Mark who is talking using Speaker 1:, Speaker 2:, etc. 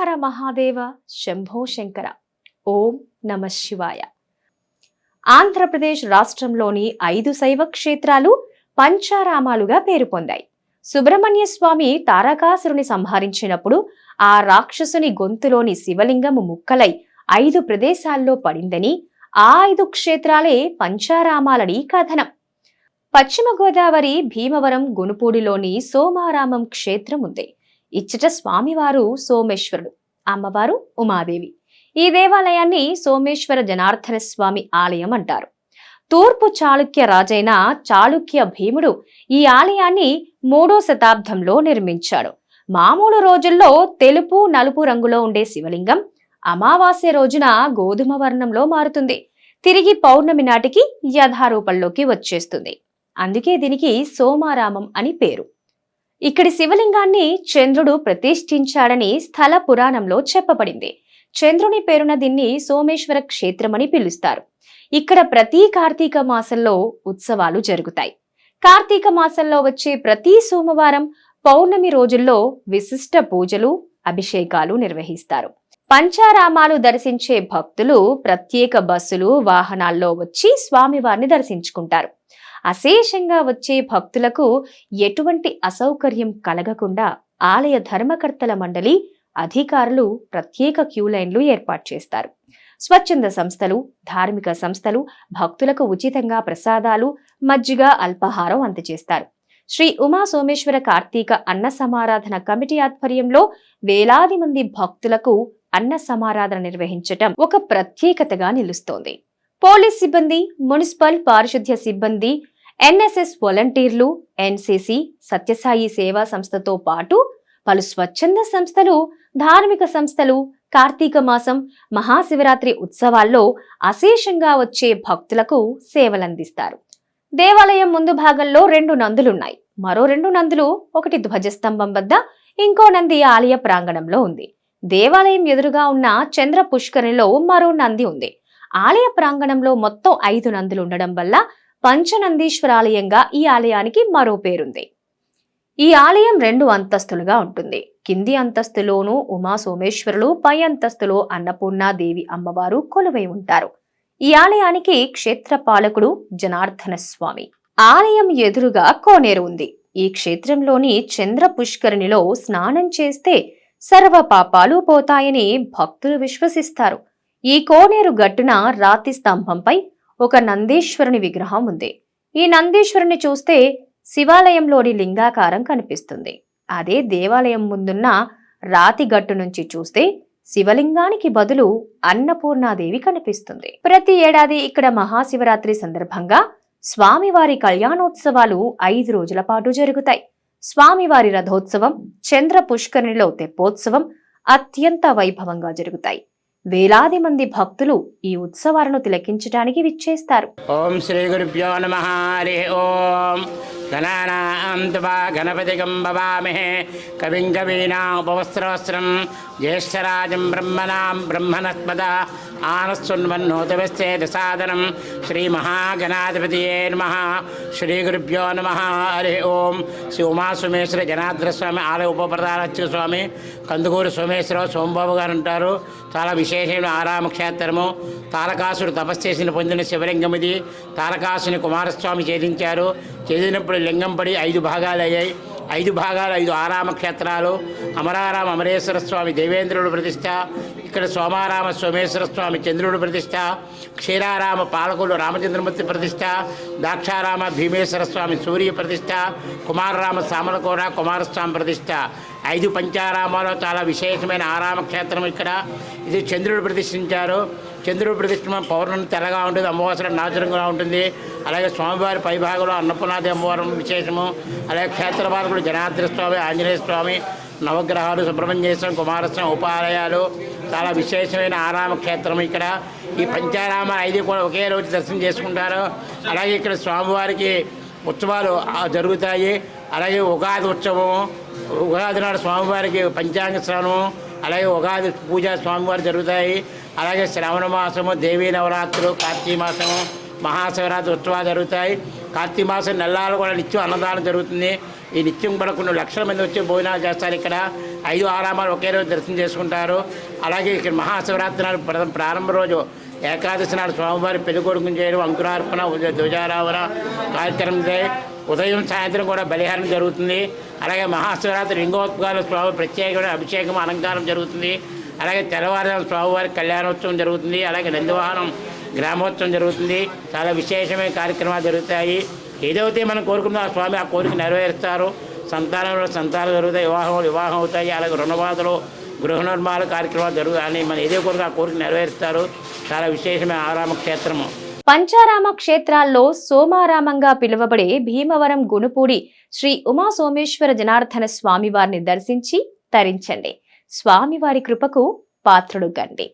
Speaker 1: హర మహాదేవ శంభో శంకర. ఓం నమ శివాయ. ఆంధ్రప్రదేశ్ రాష్ట్రంలోని ఐదు శైవ క్షేత్రాలు పంచారామాలుగా పేరు పొందాయి. సుబ్రహ్మణ్య స్వామి తారకాసురుని సంహరించినప్పుడు ఆ రాక్షసుని గొంతులోని శివలింగము ముక్కలై ఐదు ప్రదేశాల్లో పడిందని ఆ ఐదు క్షేత్రాలే పంచారామాలని కథనం. పశ్చిమ గోదావరి భీమవరం గునుపూడిలోని సోమారామం క్షేత్రం ఉంది ఇచ్చట స్వామివారు సోమేశ్వరుడు. అమ్మవారు ఉమాదేవి. ఈ దేవాలయాన్ని సోమేశ్వర జనార్దన స్వామి ఆలయం అంటారు. తూర్పు చాళుక్య రాజైన చాళుక్య భీముడు ఈ ఆలయాన్ని మూడో శతాబ్దంలో నిర్మించాడు. మామూలు రోజుల్లో తెలుపు నలుపు రంగులో ఉండే శివలింగం అమావాస్య రోజున గోధుమ వర్ణంలో మారుతుంది. తిరిగి పౌర్ణమి నాటికి యథారూపంలోకి వచ్చేస్తుంది. అందుకే దీనికి సోమారామం అని పేరు. ఇక్కడి శివలింగాన్ని చంద్రుడు ప్రతిష్ఠించాడని స్థల పురాణంలో చెప్పబడింది. చంద్రుని పేరున దీన్ని సోమేశ్వర క్షేత్రమని పిలుస్తారు. ఇక్కడ ప్రతి కార్తీక మాసంలో ఉత్సవాలు జరుగుతాయి. కార్తీక మాసంలో వచ్చే ప్రతి సోమవారం పౌర్ణమి రోజుల్లో విశిష్ట పూజలు అభిషేకాలు నిర్వహిస్తారు. పంచారామాలు దర్శించే భక్తులు ప్రత్యేక బస్సులు వాహనాల్లో వచ్చి స్వామివారిని దర్శించుకుంటారు. అశేషంగా వచ్చే భక్తులకు ఎటువంటి అసౌకర్యం కలగకుండా ఆలయ ధర్మకర్తల మండలి అధికారులు ప్రత్యేక క్యూ లైన్లు ఏర్పాటు చేస్తారు. స్వచ్ఛంద సంస్థలు ధార్మిక సంస్థలు భక్తులకు ఉచితంగా ప్రసాదాలు మజ్జిగ అల్పాహారం అందజేస్తారు. శ్రీ ఉమా సోమేశ్వర కార్తీక అన్న సమారాధన కమిటీ ఆధ్వర్యంలో వేలాది మంది భక్తులకు అన్న సమారాధన నిర్వహించటం ఒక ప్రత్యేకతగా నిలుస్తోంది. పోలీస్ సిబ్బంది మున్సిపల్ పారిశుద్ధ్య సిబ్బంది ఎన్ఎస్ఎస్ వాలంటీర్లు ఎన్సిసి సత్యసాయి సేవా సంస్థతో పాటు పలు స్వచ్ఛంద సంస్థలు ధార్మిక సంస్థలు కార్తీక మాసం మహాశివరాత్రి ఉత్సవాల్లో అశేషంగా వచ్చే భక్తులకు సేవలందిస్తారు. దేవాలయం ముందు భాగంలో రెండు నందులున్నాయి. మరో రెండు నందులు ఒకటి ధ్వజస్తంభం వద్ద ఇంకో నంది ఆలయ ప్రాంగణంలో ఉంది. దేవాలయం ఎదురుగా ఉన్న చంద్ర పుష్కరిలో మరో నంది ఉంది. ఆలయ ప్రాంగణంలో మొత్తం ఐదు నందులు ఉండడం వల్ల పంచనందీశ్వరాలయంగా ఈ ఆలయానికి మరో పేరుంది. ఈ ఆలయం రెండు అంతస్తులుగా ఉంటుంది. కింది అంతస్తులోనూ ఉమా సోమేశ్వరులు పై అంతస్తులో అన్నపూర్ణాదేవి అమ్మవారు కొలువై ఉంటారు. ఈ ఆలయానికి క్షేత్ర పాలకుడు జనార్దన స్వామి ఆలయం ఎదురుగా కోనేరు ఉంది. ఈ క్షేత్రంలోని చంద్ర పుష్కరిణిలో స్నానం చేస్తే సర్వ పాపాలు పోతాయని భక్తులు విశ్వసిస్తారు. ఈ కోనేరు గట్టున రాతి స్తంభంపై ఒక నందీశ్వరుని విగ్రహం ఉంది. ఈ నందీశ్వరుని చూస్తే శివాలయంలోని లింగాకారం కనిపిస్తుంది. అదే దేవాలయం ముందున్న రాతి గట్టు నుంచి చూస్తే శివలింగానికి బదులు అన్నపూర్ణాదేవి కనిపిస్తుంది. ప్రతి ఏడాది ఇక్కడ మహాశివరాత్రి సందర్భంగా స్వామివారి కళ్యాణోత్సవాలు ఐదు రోజుల పాటు జరుగుతాయి. స్వామివారి రథోత్సవం చంద్ర పుష్కరిణిలో తెప్పోత్సవం అత్యంత వైభవంగా జరుగుతాయి. వేలాది మంది భక్తులు ఈ ఉత్సవాలను తిలకించడానికి విచ్చేస్తారు.
Speaker 2: ఓం శ్రీ గురుభ్యో నమ. హరి ఓం. గణానాం తువా గణపతిగం భవామహే కవిం కవీనా ఉపవస్త్రవస్త్రం జ్యేష్ఠరాజం బ్రహ్మణాం బ్రహ్మణస్పద ఆనస్సున్వన్నోతవస్థే దసాదనం శ్రీ మహాగణాధిపతియే నమ శ్రీ గురుభ్యో నమ హరి ఓం శ్రీ ఉమాసుమేశ్వర జనార్దన స్వామి ఆలయ ఉపప్రధాన స్వామి కందుకూరు సోమేశ్వరరావు సోమబాబు గారు ఉంటారు. చాలా విశేషమైన ఆరామ క్షేత్రము తారకాసుడు తపస్సు చేసిన పొందిన శివలింగం ఇది. తారకాసుని కుమారస్వామి ఛేదించారు. ఛేదినప్పుడు లింగం పడి ఐదు భాగాలు అయ్యాయి ఐదు భాగాలు ఐదు ఆరామ క్షేత్రాలు. అమరారామ అమరేశ్వర స్వామి దేవేంద్రుడు ప్రతిష్ట ఇక్కడ సోమారామ సోమేశ్వర స్వామి చంద్రుడు ప్రతిష్ట క్షీరారామ పాలకులు రామచంద్రమూర్తి ప్రతిష్ట దాక్షారామ భీమేశ్వర స్వామి సూర్య ప్రతిష్ట కుమారరామ సామలకోర కుమారస్వామి ప్రతిష్ట. ఐదు పంచారామాలో చాలా విశేషమైన ఆరామ క్షేత్రం ఇక్కడ. ఇది చంద్రుడు ప్రతిష్ఠించారు. చంద్రుడు ప్రతిష్ఠ పౌర్ణమి తెల్లగా ఉంటుంది అమ్మవాసరం నాచురంగా ఉంటుంది. అలాగే స్వామివారి పైభాగంలో అన్నపూర్ణాది అమ్మవారం విశేషము. అలాగే క్షేత్రపాలకుడు జనార్దన స్వామి ఆంజనేయ స్వామి నవగ్రహాలు సుబ్రహ్మణ్యేశ్వరం కుమారస్వామి ఉపాలయాలు. చాలా విశేషమైన ఆరామ క్షేత్రం ఇక్కడ. ఈ పంచారామ ఐదు కూడా ఒకే రోజు దర్శనం చేసుకుంటారు. అలాగే ఇక్కడ స్వామివారికి ఉత్సవాలు జరుగుతాయి. అలాగే ఉగాది ఉత్సవం ఉగాది నాడు స్వామివారికి పంచాంగ స్నానం అలాగే ఉగాది పూజ స్వామివారు జరుగుతాయి. అలాగే శ్రావణ మాసము దేవీ నవరాత్రులు కార్తీక మాసము మహాశివరాత్రి ఉత్సవాలు జరుగుతాయి. కార్తీక మాసం నెలలు కూడా నిత్యం అన్నదానం జరుగుతుంది. ఈ నిత్యం కూడా కొన్ని లక్షల మంది వచ్చి భోజనాలు చేస్తారు ఇక్కడ. ఐదు ఆరామాలు ఒకే రోజు దర్శనం చేసుకుంటారు. అలాగే ఇక్కడ మహాశివరాత్రి నాడు ప్ర- ప్రారంభ రోజు ఏకాదశి నాడు స్వామివారి పెళ్ళికొడుకుని చేయడం అంకురార్పణ ధ్వజారావణ కార్యక్రమం చేయి. ఉదయం సాయంత్రం కూడా బలిహారం జరుగుతుంది. అలాగే మహాశివరాత్రి లింగోత్సవాల స్వామి ప్రత్యేకమైన అభిషేకం అలంకారం జరుగుతుంది. అలాగే తెల్లవారుజాము స్వామివారి కళ్యాణోత్సవం జరుగుతుంది అలాగే నందివాహనం గ్రామోత్సవం జరుగుతుంది. చాలా విశేషమైన కార్యక్రమాలు జరుగుతాయి. ఏదైతే మనం కోరుకుందో. ఆ స్వామి ఆ కోరిక నెరవేరుస్తారు. సంతానంలో సంతానం జరుగుతాయి. వివాహం వివాహం అవుతాయి. అలాగే రుణబాధలు గృహ నిర్మాణ కార్యక్రమాలు జరుగుతాయి. మనం ఏదో కోరిక ఆ కోరిక నెరవేరుస్తారు. చాలా విశేషమైన ఆరామ క్షేత్రము.
Speaker 1: పంచారామ క్షేత్రాల్లో సోమారామంగా పిలువబడే భీమవరం గుణపూడి శ్రీ ఉమా సోమేశ్వర జనార్దన స్వామివారిని దర్శించి తరించండి. స్వామివారి కృపకు పాత్రుడు గండి